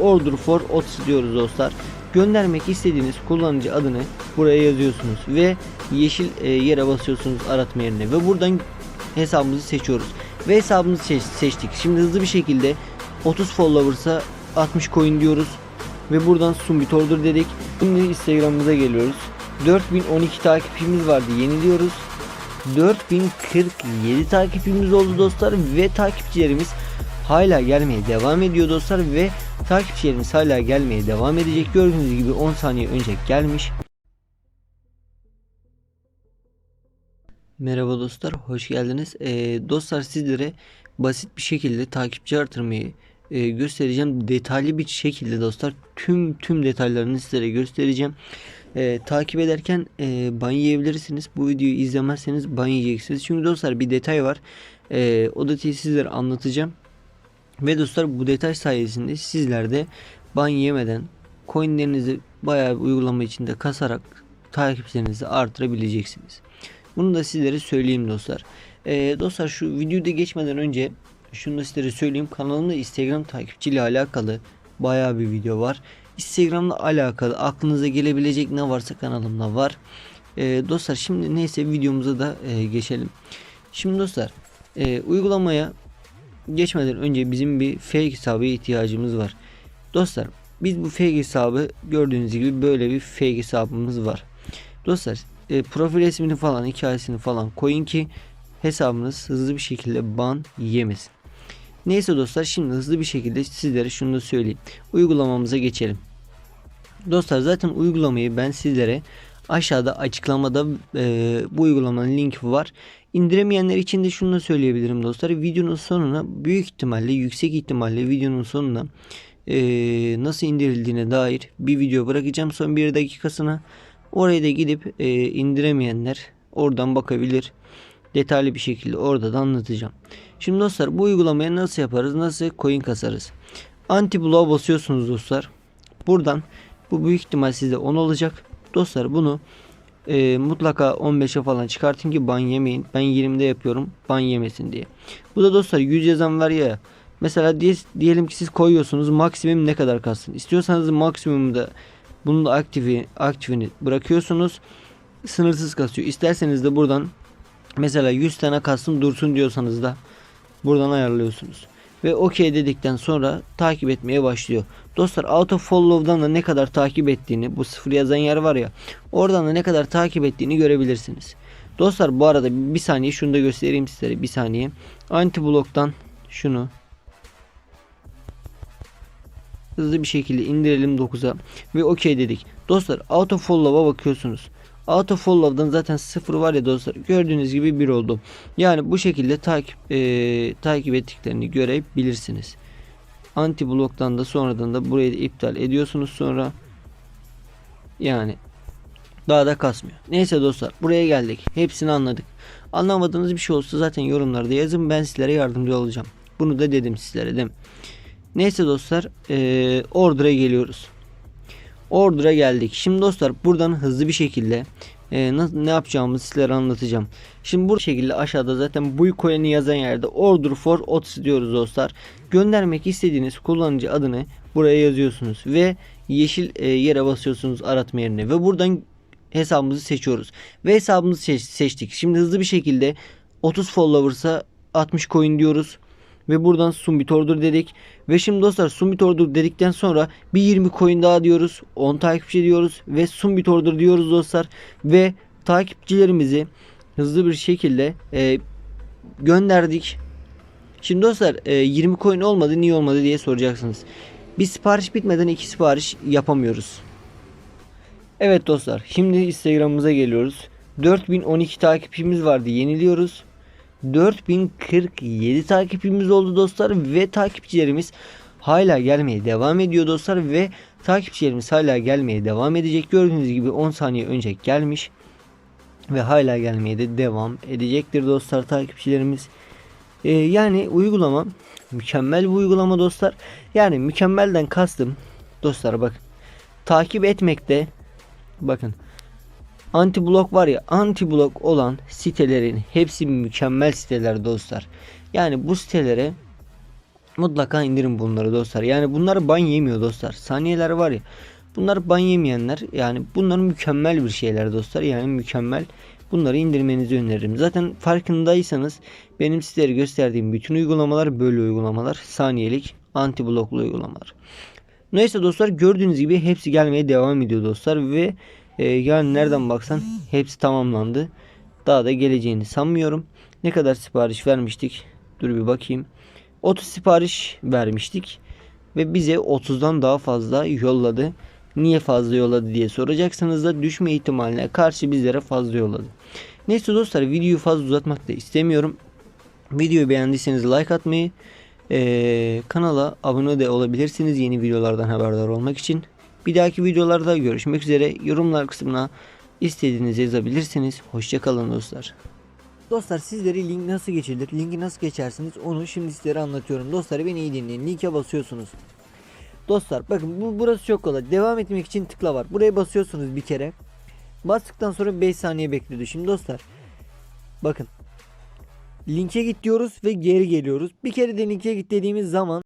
order for ots diyoruz dostlar. Göndermek istediğiniz kullanıcı adını buraya yazıyorsunuz ve yeşil e, yere basıyorsunuz aratma yerine ve buradan hesabımızı seçiyoruz. Ve hesabımızı seç- seçtik. Şimdi hızlı bir şekilde 30 followers'a 60 coin diyoruz. Ve buradan submit order dedik. Şimdi Instagram'ımıza geliyoruz. 4012 takipçimiz vardı. Yeniliyoruz. 4047 takipçimiz oldu dostlar ve takipçilerimiz hala gelmeye devam ediyor dostlar ve takipçilerimiz hala gelmeye devam edecek. Gördüğünüz gibi 10 saniye önce gelmiş. Merhaba dostlar, hoş geldiniz. Ee, dostlar sizlere basit bir şekilde takipçi artırmayı e, göstereceğim. Detaylı bir şekilde dostlar tüm tüm detaylarını sizlere göstereceğim. Ee, takip ederken e, ban yiyebilirsiniz. Bu videoyu izlemezseniz ban yiyeceksiniz. Çünkü dostlar bir detay var. Ee, o detayı sizlere anlatacağım. Ve dostlar bu detay sayesinde sizler de ban yemeden coinlerinizi bayağı bir uygulama içinde kasarak takipçilerinizi artırabileceksiniz. Bunu da sizlere söyleyeyim dostlar. Ee, dostlar şu videoda geçmeden önce şunu da sizlere söyleyeyim. Kanalımda Instagram takipçiliği alakalı bayağı bir video var. Instagram'la alakalı aklınıza gelebilecek ne varsa kanalımda var. Ee, dostlar şimdi neyse videomuza da e, geçelim. Şimdi dostlar e, uygulamaya geçmeden önce bizim bir fake hesabı ihtiyacımız var. Dostlar biz bu fake hesabı gördüğünüz gibi böyle bir fake hesabımız var. Dostlar e, profil resmini falan hikayesini falan koyun ki hesabınız hızlı bir şekilde ban yemesin. Neyse dostlar şimdi hızlı bir şekilde sizlere şunu da söyleyeyim. Uygulamamıza geçelim. Dostlar zaten uygulamayı ben sizlere aşağıda açıklamada e, bu uygulamanın linki var. İndiremeyenler için de şunu da söyleyebilirim dostlar. Videonun sonuna büyük ihtimalle yüksek ihtimalle videonun sonuna e, nasıl indirildiğine dair bir video bırakacağım son bir dakikasına. Oraya da gidip e, indiremeyenler oradan bakabilir. Detaylı bir şekilde orada da anlatacağım. Şimdi dostlar bu uygulamaya nasıl yaparız? Nasıl coin kasarız? Anti bloğa basıyorsunuz dostlar. Buradan bu büyük ihtimal sizde 10 olacak. Dostlar bunu e, mutlaka 15'e falan çıkartın ki ban yemeyin. Ben 20'de yapıyorum ban yemesin diye. Bu da dostlar 100 yazan var ya. Mesela diye, diyelim ki siz koyuyorsunuz maksimum ne kadar kalsın. İstiyorsanız maksimumda bunu da aktifi, aktifini bırakıyorsunuz. Sınırsız kasıyor. İsterseniz de buradan mesela 100 tane kalsın dursun diyorsanız da buradan ayarlıyorsunuz. Ve OK dedikten sonra takip etmeye başlıyor. Dostlar auto follow'dan da ne kadar takip ettiğini bu sıfır yazan yer var ya oradan da ne kadar takip ettiğini görebilirsiniz. Dostlar bu arada bir saniye şunu da göstereyim sizlere bir saniye. Anti bloktan şunu hızlı bir şekilde indirelim 9'a ve OK dedik. Dostlar auto follow'a bakıyorsunuz. Auto follow'dan zaten sıfır var ya dostlar gördüğünüz gibi bir oldu. Yani bu şekilde takip e, takip ettiklerini görebilirsiniz. Anti bloktan da sonradan da burayı da iptal ediyorsunuz sonra yani daha da kasmıyor. Neyse dostlar buraya geldik. Hepsini anladık. Anlamadığınız bir şey olursa zaten yorumlarda yazın ben sizlere yardımcı olacağım. Bunu da dedim sizlere değil mi? Neyse dostlar ee, order'a geliyoruz. Order'a geldik. Şimdi dostlar buradan hızlı bir şekilde e, nasıl, ne yapacağımızı sizlere anlatacağım. Şimdi bu şekilde aşağıda zaten bu coin'i yazan yerde order for ots diyoruz dostlar. Göndermek istediğiniz kullanıcı adını buraya yazıyorsunuz ve yeşil e, yere basıyorsunuz aratma yerine ve buradan hesabımızı seçiyoruz. Ve hesabımızı seç- seçtik. Şimdi hızlı bir şekilde 30 followers'a 60 coin diyoruz. Ve buradan submit order dedik. Ve şimdi dostlar submit order dedikten sonra bir 20 coin daha diyoruz. 10 takipçi diyoruz. Ve submit order diyoruz dostlar. Ve takipçilerimizi hızlı bir şekilde e, gönderdik. Şimdi dostlar e, 20 coin olmadı niye olmadı diye soracaksınız. Biz sipariş bitmeden iki sipariş yapamıyoruz. Evet dostlar şimdi Instagram'ımıza geliyoruz. 4012 takipçimiz vardı yeniliyoruz. 4047 takipçimiz oldu dostlar ve takipçilerimiz hala gelmeye devam ediyor dostlar ve takipçilerimiz hala gelmeye devam edecek. Gördüğünüz gibi 10 saniye önce gelmiş ve hala gelmeye de devam edecektir dostlar takipçilerimiz. Ee, yani uygulama mükemmel bir uygulama dostlar. Yani mükemmelden kastım dostlar bak takip etmekte bakın anti blok var ya anti blok olan sitelerin hepsi mükemmel siteler dostlar. Yani bu sitelere Mutlaka indirin bunları dostlar. Yani bunlar ban yemiyor dostlar. Saniyeler var ya. Bunlar ban yemeyenler yani bunlar mükemmel bir şeyler dostlar. Yani mükemmel. Bunları indirmenizi öneririm. Zaten farkındaysanız benim sizlere gösterdiğim bütün uygulamalar böyle uygulamalar. Saniyelik anti bloklu uygulamalar. Neyse dostlar gördüğünüz gibi hepsi gelmeye devam ediyor dostlar ve e, yani nereden baksan hepsi tamamlandı. Daha da geleceğini sanmıyorum. Ne kadar sipariş vermiştik? Dur bir bakayım. 30 sipariş vermiştik ve bize 30'dan daha fazla yolladı. Niye fazla yolladı diye soracaksınız da düşme ihtimaline karşı bizlere fazla yolladı. Neyse dostlar videoyu fazla uzatmak da istemiyorum. Videoyu beğendiyseniz like atmayı, eee, kanala abone de olabilirsiniz yeni videolardan haberdar olmak için. Bir dahaki videolarda görüşmek üzere. Yorumlar kısmına istediğinizi yazabilirsiniz. Hoşçakalın dostlar. Dostlar sizlere link nasıl geçilir? Linki nasıl geçersiniz? Onu şimdi sizlere anlatıyorum. Dostlar beni iyi dinleyin. Linke basıyorsunuz. Dostlar bakın bu burası çok kolay. Devam etmek için tıkla var. Buraya basıyorsunuz bir kere. Bastıktan sonra 5 saniye bekliyordu. Şimdi dostlar bakın linke git diyoruz ve geri geliyoruz. Bir kere de linke git dediğimiz zaman